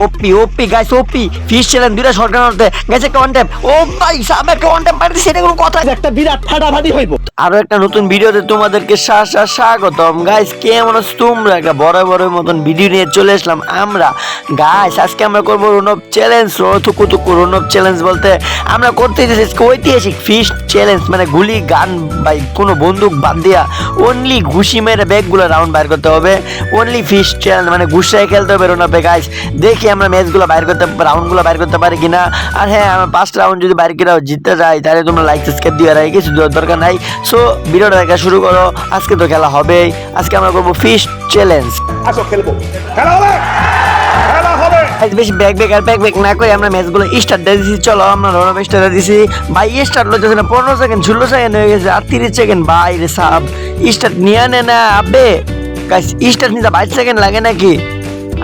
OP OP guys OP fish challenge দুইটা সরকার মধ্যে গেছে একটা ওয়ান ট্যাপ ও ভাই সামনে একটা ওয়ান ট্যাপ মারতে সেটা কোনো কথা একটা বিরাট ফাটাফাটি হইব। আরও একটা নতুন ভিডিওতে তোমাদেরকে সা- সা- স্বাগতম। গাইস কেমন আছো তোমরা? একটা বড় বড় মতন ভিডিও নিয়ে চলে আসলাম আমরা। গাইস আজকে আমরা করব রনব চ্যালেঞ্জ থুকু থুকু রনব চ্যালেঞ্জ বলতে আমরা করতে এসেছি ঐতিহাসিক ফিশ চ্যালেঞ্জ মানে গুলি গান বাই কোনো বন্দুক বাদ দিয়া অনলি ঘুষি মেরে ব্যাগগুলো রাউন্ড বাইর করতে হবে। অনলি ফিশ চ্যালেঞ্জ মানে ঘুষায় খেলতে হবে রনবে গাইস দেখি আমরা ম্যাচগুলো বাইর করতে রাউন্ডগুলো বাইর করতে পারি কিনা? আর হ্যাঁ আমরা পাঁচটা রাউন্ড যদি বাইর করে জিততে যাই তাহলে তোমরা লাইক সাবস্ক্রাইব দিয়ে রাখি কিছু দরকার নাই। সো ভিডিওটা দেখা শুরু করো। আজকে তো খেলা হবেই। আজকে আমরা করব ফিশ চ্যালেঞ্জ আসো খেলব। খেলা হবে! আজ বেশি ব্যাক ব্যাক আর ব্যাক ব্যাক না করে আমরা ম্যাচগুলো স্টার্ট দিয়ে দিছি। চলো আমরা রনব স্টার্ট দিছি। ভাই স্টার্ট লইতেছে না পনেরো সেকেন্ড ষোলো সেকেন্ড হয়ে গেছে আর তিরিশ সেকেন্ড ভাই রে সাব স্টার্ট নিয়ে নে না আবে। স্টার্ট নিতে বাইশ সেকেন্ড লাগে নাকি?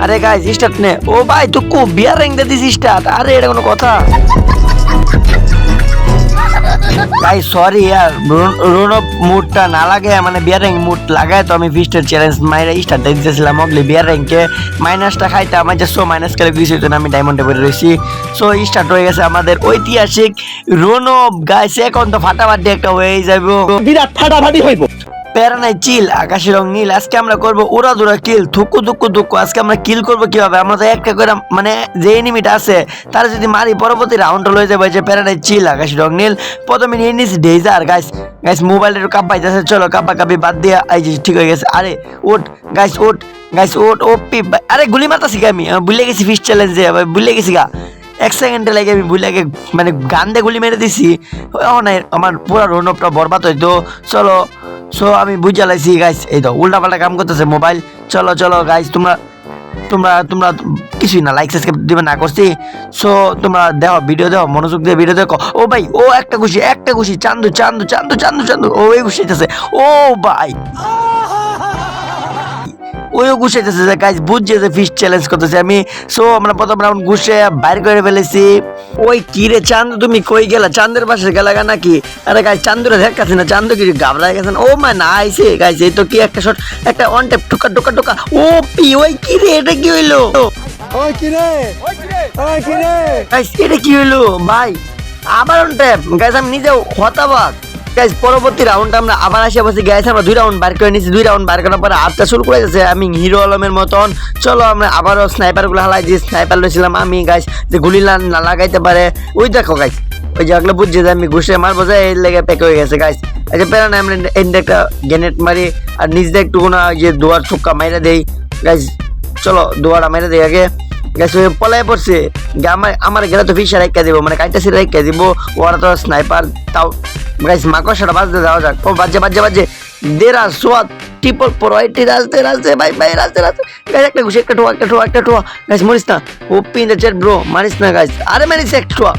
আরে গাইস স্টার্ট নে। ও ভাই তুই খুব বিয়ার র্যাঙ্ক দিয়ে দিছিস স্টার্ট আরে, এটা কোনো কথা। গাই সরি ইয়ার রোনব মুডটা না লাগে মানে বিয়ার র্যাঙ্ক মুড লাগায়, তো আমি ফিস্টের চ্যালেঞ্জ মাইরা স্টার্ট দিয়ে দিতেছিলাম অগলি বিয়ার র্যাঙ্কে মাইনাসটা খাইতে আমার যে সো মাইনাস করে কিছু হতো না, আমি ডায়মন্ডে বের রয়েছি সো স্টার্ট হয়ে গেছে আমাদের ঐতিহাসিক রুন অফ গাইস এখন তো ফাটাফাটি একটা হয়ে যাব বিরাট ফাটাফাটি হইব। প্যারা নাই চিল আকাশি রং নীল, আজকে আমরা করব ওরা দুরা কিল থুকু থুকু থুকু আজকে আমরা কিল করব কীভাবে? আমরা তো একটা করে মানে যে এনিমিটা আছে, তারা যদি মারি, পরবর্তী রাউন্ড লয়ে যাবে যে প্যারা নাই চিল আকাশি রং নীল, প্রথমে নিয়ে নিয়েছি ডেজার গাইস গাইস মোবাইলের কাপ পাইতেছে চলো, কাপা কাপি বাদ দিয়ে, এই যে ঠিক হয়ে গেছে, আরে ওট গাইস ওট গাইস ওট ও, পি আরে, গুলি মারতাছি আমি? ভুলে গেছি ফিশ চ্যালেঞ্জে ভুলে গেছি গা। এক সেকেন্ডে লাগে আমি ভুলে গে মানে গান দিয়ে গুলি মেরে দিছি। ও না আমার পুরো রোনপটা বরবাদ হইতো। চলো সো আমি বুঝে লাইছি গাইস এই তো উল্টা পাল্টা কাম করতেছে মোবাইল চলো চলো গাইস তোমরা তোমরা তোমরা কিছুই না লাইক সাবস্ক্রাইব দিবে না, করছি। সো তোমরা দেখো ভিডিও দেখো, মনোযোগ দিয়ে ভিডিও দেখো। ও ভাই, ও একটা খুশি একটা খুশি, চান্দু চান্দু চান্দু চান্দু চান্দু, ও এই খুশি ও ভাই। ওইও গুছাইতেছে যে গাইজ বুঝছে যে ফিশ চ্যালেঞ্জ করতেছে। আমি সো আমরা প্রথম রাউন্ড গুছে বাইর করে ফেলেছি। ওই কি রে চান্দ তুমি কই গেলা? চান্দের পাশে গেলা গা নাকি? আরে গাইজ চান্দুরে দেখাচ্ছি না। চান্দ কি গাবড়ায় গেছে ও মা না আইছে। গাইজ এই তো কি একটা শট একটা ওয়ান ট্যাপ টুকা টুকা টুকা ও পি ওই কি রে এটা কি হইল? ওই কি রে? ওই কি রে? গাইজ এটা কি হইল? ভাই আবার ওয়ান ট্যাপ গাইজ আমি নিজেও হতাবাক। গাইজ পরবর্তী রাউন্ড আমরা আবার আসে। বসে গাইজ আমরা দুই রাউন্ড বার করে নিয়েছি। দুই রাউন্ড বার করার পরে আটটা শুরু করে গেছে আমি হিরো আলমের মতন। চলো, আমরা আবারও স্নাইপারগুলো হালাই যে স্নাইপার লইছিলাম আমি গাইজ যে গুলি না লাগাইতে পারে। ওই দেখো গাইজ ওই যেগুলো বুঝছে যে আমি ঘুষে মারবো যে এই লেগে প্যাক হয়ে গেছে গাইজ যে প্যারা না, আমরা এন্ডে একটা গ্রেনেড মারি আর নিজ দিয়ে একটু কোনো যে দুয়ার ছুক্কা মাইরা দেই। গাইজ চলো, দুয়ারটা মেরে দেই আগে। গেছে পলাই পড়ছে। যে আমার আমার গেলে তো ফিসার রেখে দিব মানে কাইটাছি রেখে দিব। ওরা তো স্নাইপার তাও গাইস মাকড়সাটা বাজতে যাওয়া যাক ও বাজে বাজে বাজে দেরা সোয়াদ ট্রিপল পরোয়াইটি রাজতে রাজতে ভাই ভাই রাজতে রাজতে গাইস একটা ঘুষি একটা ঠোয়া একটা ঠোয়া একটা ঠোয়া গাইস মরিস না ও পিন দ্য চ্যাট ব্রো মারিস না গাইস আরে মারিস একটা ঠোয়া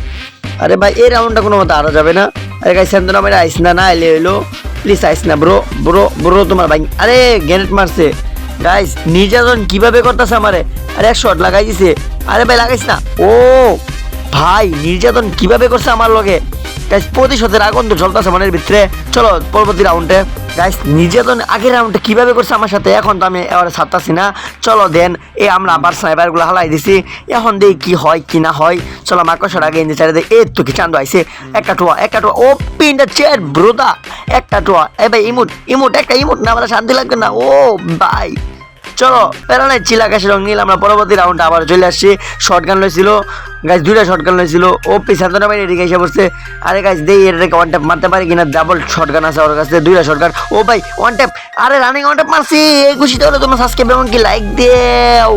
আরে ভাই এই রাউন্ডটা কোনো মতো আরও যাবে না আরে গাইস সেন্দনা মেরে আইস না না এলে এলো প্লিজ আইস না ব্রো ব্রো ব্রো তোমার ভাই আরে গ্যানেট মারছে গাইস নির্যাতন কীভাবে করতেছে আমারে আরে এক শট লাগাই দিছে আরে ভাই লাগাইস না ও ভাই নির্যাতন কীভাবে করছে আমার লগে গাইস প্রতিশোধের আগুন তো জ্বলতেছে মনের ভিতরে। চলো, পরবর্তী রাউন্ডে গাইস নির্যাতন আগের রাউন্ডে কীভাবে করছে আমার সাথে? এখন তো আমি এবারে ছাড়তাছি না। চলো দেন এ আমরা আবার স্নাইপারগুলো হালাই দিছি। এখন দেই কি হয়, কি না হয়। চলো মাকড়সার আগে ইন্দি চারে দেয় এ তো কি চান্দু আইছে। একটা টোয়া একটা টোয়া। ও পিনটা চেয়ার ব্রোদা একটা টোয়া। এ ভাই, ইমুট ইমুট, একটা ইমুট। না, আমার শান্তি লাগবে না। ও ভাই চলো প্যারানাই চিল আকাশের রং নীল আমরা পরবর্তী রাউন্ড আবার চলে আসছি। Short gun লইছিল। গাছ দুইটা শর্ট গান লইছিল ও পিছান্তনা বাইরে এদিকে এসে বসছে আরে গাছ দেই, এটাকে ওয়ান ট্যাপ মারতে পারি কিনা? ডাবল শর্ট গান আছে ওর কাছে, দুইটা শর্ট গান ও ভাই ওয়ান ট্যাপ আরে রানিং ওয়ান ট্যাপ মারছি, এই খুশিতে হলে তোমার সাবস্ক্রাইব এবং কি লাইক দেও।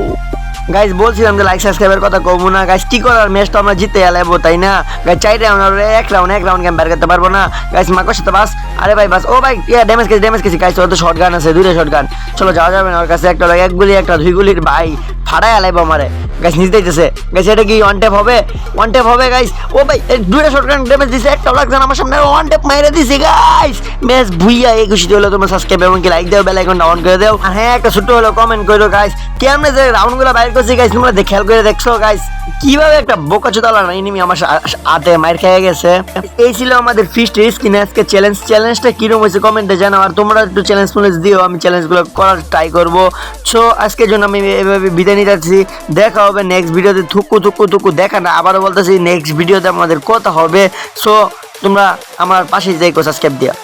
গাইজ বলছিলাম যে লাইক সাবস্ক্রাইবের কথা কমু না। গাইজ কি করার? ম্যাচ তো আমরা জিতে এলাবো তাই না? গাই চাই রাউন্ড এক রাউন্ড এক রাউন্ড গেম বের করতে পারব না। গাইজ মাকো সাথে বাস। আরে ভাই, বাস। ও ভাই, ইয়া ড্যামেজ কেছি ড্যামেজ কেছি গাইজ ওর তো শর্ট গান আছে দুইটা শর্ট গান চলো, যাওয়া যাবে না ওর কাছে। একটা এক গুলি, একটা দুই গুলির ভাই। ফাড়াই আলাইব আমারে। গাইস নিজ দিতেছে। গাইস এটা কি ওয়ান ট্যাপ হবে? ওয়ান ট্যাপ হবে গাইস ও ভাই দুইটা শর্ট ড্যামেজ দিছে, একটা লাগছে আমার সামনে ওয়ান ট্যাপ মাইরে দিছে গাইস ম্যাচ ভুইয়া এই খুশি হলো তোমরা সাবস্ক্রাইব এবং কি লাইক দাও বেল আইকনটা অন করে দাও। আর হ্যাঁ একটা ছোট হলো কমেন্ট করো গাইস কেমনে যে রাউন্ডগুলো বাইর করছি গাইস তোমরা খেয়াল করে দেখছ গাইজ কীভাবে একটা বোকা চোদালা এনিমি আমার হাতে মার খেয়ে গেছে? এই ছিল আমাদের ফিস্ট স্কিন আজকে চ্যালেঞ্জ চ্যালেঞ্জটা কীরকম হয়েছে কমেন্টে জানাও, আর তোমরা একটু চ্যালেঞ্জ ফুলেজ দিও, আমি চ্যালেঞ্জগুলো করার ট্রাই করব। সো আজকের জন্য আমি এভাবে বিদায় নিতে যাচ্ছি। দেখা হবে নেক্সট ভিডিওতে থুকু থুকু থুকু, দেখা না, আবারও বলতেছি নেক্সট ভিডিওতে আমাদের কথা হবে। সো তোমরা আমার পাশে যাই সাবস্ক্রাইব দিয়া।